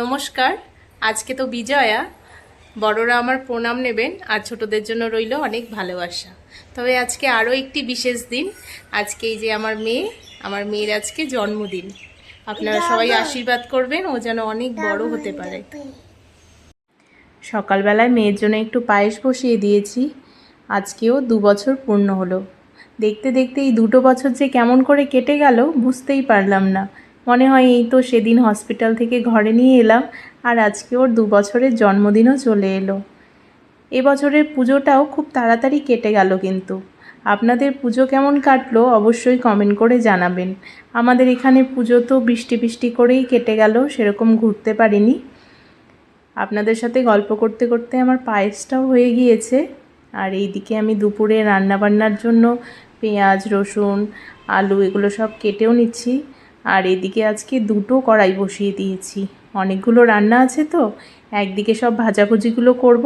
নমস্কার আজকে তো বিজয়া। বড়রা আমার প্রণাম নেবেন আর ছোটদের জন্য রইল অনেক ভালোবাসা। তবে আজকে আরও একটি বিশেষ দিন। আজকে এই যে আমার মেয়ে আমার মেয়ের আজকে জন্মদিন। আপনারা সবাই আশীর্বাদ করবেন ও যেন অনেক বড় হতে পারে। সকালবেলায় মেয়ের জন্য একটু পায়েস বসিয়ে দিয়েছি। আজকেও দু বছর পূর্ণ হলো। দেখতে দেখতে এই দুটো বছর যে কেমন করে কেটে গেল বুঝতেই পারলাম না। মনে হয় এই তো সেদিন হসপিটাল থেকে ঘরে নিয়ে এলাম, আর আজকে ওর দু বছরের জন্মদিনও চলে এলো। এবছরের পুজোটাও খুব তাড়াতাড়ি কেটে গেল কিন্তু। আপনাদের পুজো কেমন কাটলো অবশ্যই কমেন্ট করে জানাবেন। আমাদের এখানে পুজো তো বৃষ্টি বৃষ্টি করেই কেটে গেল, সেরকম ঘুরতে পারিনি। আপনাদের সাথে গল্প করতে করতে আমার পায়েসটাও হয়ে গিয়েছে। আর এইদিকে আমি দুপুরে রান্নাবান্নার জন্য পেঁয়াজ, রসুন, আলু এগুলো সব কেটেও নিচ্ছি। আর এদিকে আজকে দুটো কড়াই বসিয়ে দিয়েছি। অনেকগুলো রান্না আছে তো। একদিকে সব ভাজাভুজিগুলো করব,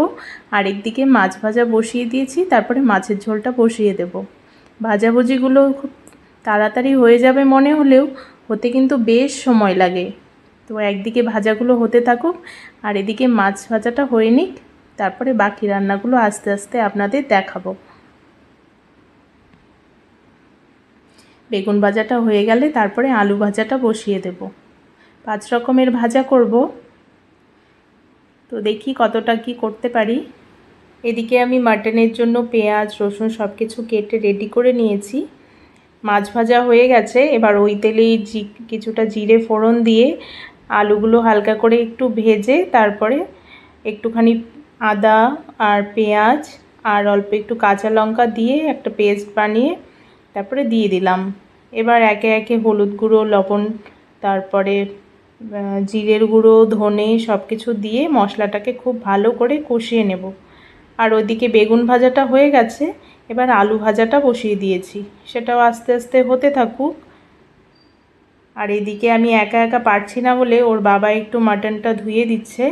আর একদিকে মাছ ভাজা বসিয়ে দিয়েছি, তারপরে মাছের ঝোলটা বসিয়ে দেব। ভাজাভুজিগুলো খুব তাড়াতাড়ি হয়ে যাবে মনে হলেও হতে কিন্তু বেশ সময় লাগে। তো একদিকে ভাজাগুলো হতে থাকুক, আর এদিকে মাছ ভাজাটা হয়ে নিক, তারপরে বাকি রান্নাগুলো আস্তে আস্তে আপনাদের দেখাবো। বেগুন ভাজাটা হয়ে গেলে তারপরে আলু ভাজাটা বসিয়ে দেব। পাঁচ রকমের ভাজা করব। তো দেখি কতটা কি করতে পারি। এদিকে আমি মাটনের জন্য পেঁয়াজ, রসুন সব কিছু কেটে রেডি করে নিয়েছি। মাছ ভাজা হয়ে গেছে। এবার ওই তেলেই জি, কিছুটা জিরে ফোড়ন দিয়ে আলুগুলো হালকা করে একটু ভেজে তারপরে একটুখানি আদা আর পেঁয়াজ আর অল্প একটু কাঁচা লঙ্কা দিয়ে একটা পেস্ট বানিয়ে তারপরে দিয়ে দিলাম। এবার একে একে হলুদ গুঁড়ো, লবণ, তারপরে জিরের গুঁড়ো, ধনে সব কিছু দিয়ে মশলাটাকে খুব ভালো করে কষিয়ে নেব। আর ওদিকে বেগুন ভাজাটা হয়ে গেছে। এবার আলু ভাজাটা বসিয়ে দিয়েছি। সেটাও আস্তে আস্তে হতে থাকুক। আর এদিকে আমি একা একা পারছি না বলে ওর বাবা একটু মাটনটা ধুয়ে দিচ্ছে।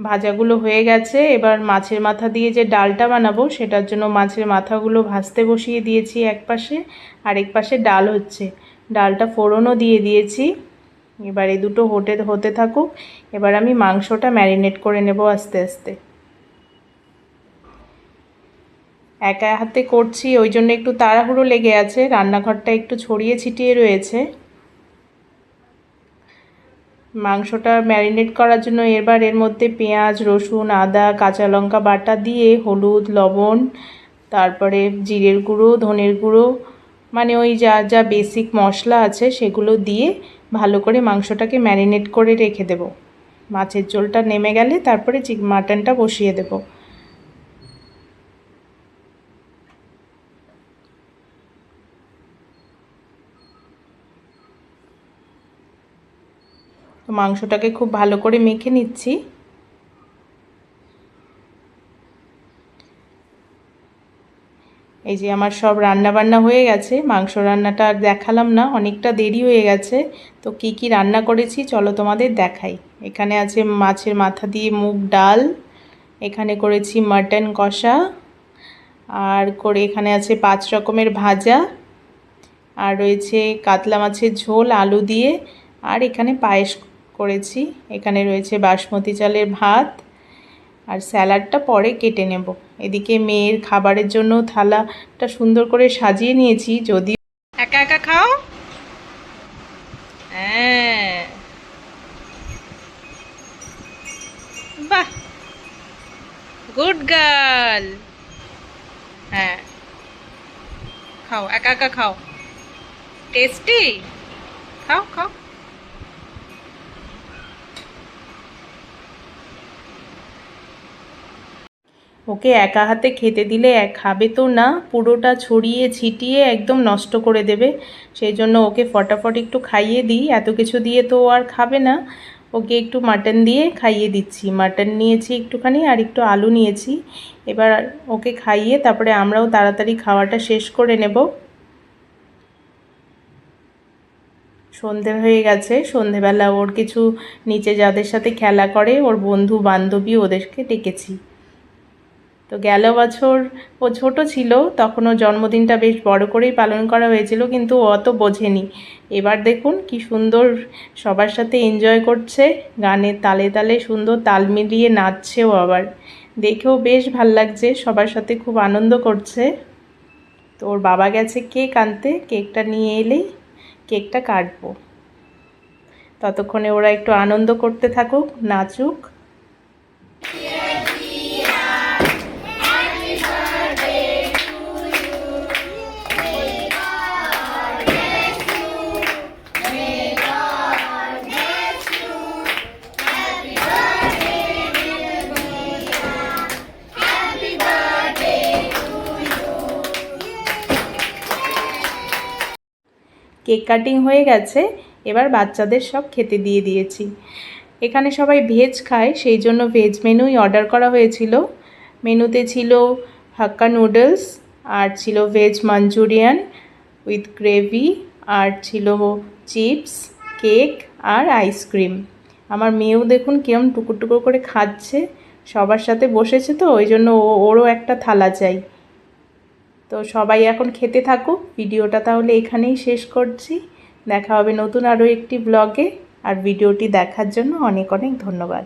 ভাজাগুলো হয়ে গেছে। এবার মাছের মাথা দিয়ে যে ডালটা বানাবো, সেটার জন্য মাছের মাথাগুলো ভাজতে বসিয়ে দিয়েছি এক পাশে আর এক পাশে ডাল হচ্ছে। ডালটা ফোড়নও দিয়ে দিয়েছি। এবার এই দুটো হতে হতে থাকুক। এবার আমি মাংসটা ম্যারিনেট করে নেব আস্তে আস্তে। একা হাতে করছি, ওই জন্য একটু তাড়াহুড়ো লেগে আছে। রান্নাঘরটা একটু ছড়িয়ে ছিটিয়ে রয়েছে। মাংসটা ম্যারিনেট করার জন্য এবার এর মধ্যে পেঁয়াজ, রসুন, আদা, কাঁচা লঙ্কা বাটা দিয়ে হলুদ, লবণ, তারপরে জিরের গুঁড়ো, ধনের গুঁড়ো মানে ওই যা যা বেসিক মশলা আছে সেগুলো দিয়ে ভালো করে মাংসটাকে ম্যারিনেট করে রেখে দেব। মাছের ঝোলটা নেমে গেলে তারপরে চিক মাটনটা বসিয়ে দেবো। তো মাংসটাকে খুব ভালো করে মেখে নিচ্ছি। এই যে আমার সব রান্না বান্না হয়ে গেছে, মাংস রান্নাটা আর দেখালাম না, অনেকটা দেরি হয়ে গেছে। তো কি কি রান্না করেছি চলো তোমাদের দেখাই। এখানে আছে মাছের মাথা দিয়ে মুগ ডাল, এখানে করেছি মাটন কষা, আর করে এখানে আছে পাঁচ রকমের ভাজা, আর রয়েছে কাতলা মাছের ঝোল, আলু দিয়ে, আর এখানে পায়েস করেছি। এখানে রয়েছে বাসমতি চালের ভাত আর স্যালাডটা পরে কেটে নেব। এদিকে মেয়ের খাবারের জন্য থালাটা সুন্দর করে সাজিয়ে নিয়েছি। যদি একা একা খাও? হ্যাঁ। Good girl. হ্যাঁ। খাও, একা একা খাও। টেস্টি? খাও খাও। ওকে একা হাতে খেতে দিলে এক খাবে তো না, পুরোটা ছড়িয়ে ছিটিয়ে একদম নষ্ট করে দেবে। সেই জন্য ওকে ফটাফট একটু খাইয়ে দিই, এত কিছু দিয়ে তো আর খাবে না। ওকে একটু মাটন দিয়ে খাইয়ে দিচ্ছি। মাটন নিয়েছি একটুখানি আর একটু আলু নিয়েছি। এবার ওকে খাইয়ে তারপরে আমরাও তাড়াতাড়ি খাওয়াটা শেষ করে নেব। সন্ধে হয়ে গেছে। সন্ধেবেলা ওর কিছু, নিচে যাদের সাথে খেলা করে, ওর বন্ধু বান্ধবী ওদেরকে ডেকেছি। তো গেল বছর ও ছোট ছিল তখন ও জন্মদিনটা বেশ বড় করেই পালন করা হয়েছিল, কিন্তু ও অত বোঝেনি। এবার দেখুন কি সুন্দর সবার সাথে এনজয় করছে, গানের তালে তালে সুন্দর তাল মিলিয়ে নাচছেও আবার। দেখেও বেশ ভালো লাগছে, সবার সাথে খুব আনন্দ করছে। তো ওর বাবা গেছে কেক আনতে, কেকটা নিয়ে এলেই কেকটা কাটবো। ততক্ষণে ওরা একটু আনন্দ করতে থাকুক, নাচুক। কেক কাটিং হয়ে গেছে, এবার বাচ্চাদের সব খেতে দিয়ে দিয়েছি। এখানে সবাই ভেজ খায়, সেই জন্য ভেজ মেনুই অর্ডার করা হয়েছিল। মেনুতে ছিল হাক্কা নুডলস, আর ছিল ভেজ মাঞ্চুরিয়ান উইথ গ্রেভি, আর ছিল চিপস, কেক আর আইসক্রিম আমার মেয়েও দেখুন কিরম টুকুর টুকুর করে খাচ্ছে, সবার সাথে বসেছে তো, ওই জন্য ওরও একটা থালা চাই। তো সবাই এখন খেতে থাকুক। ভিডিওটা তাহলে এখানেই শেষ করছি। দেখা হবে নতুন আরও একটি ব্লগে আর ভিডিওটি দেখার জন্য অনেক অনেক ধন্যবাদ।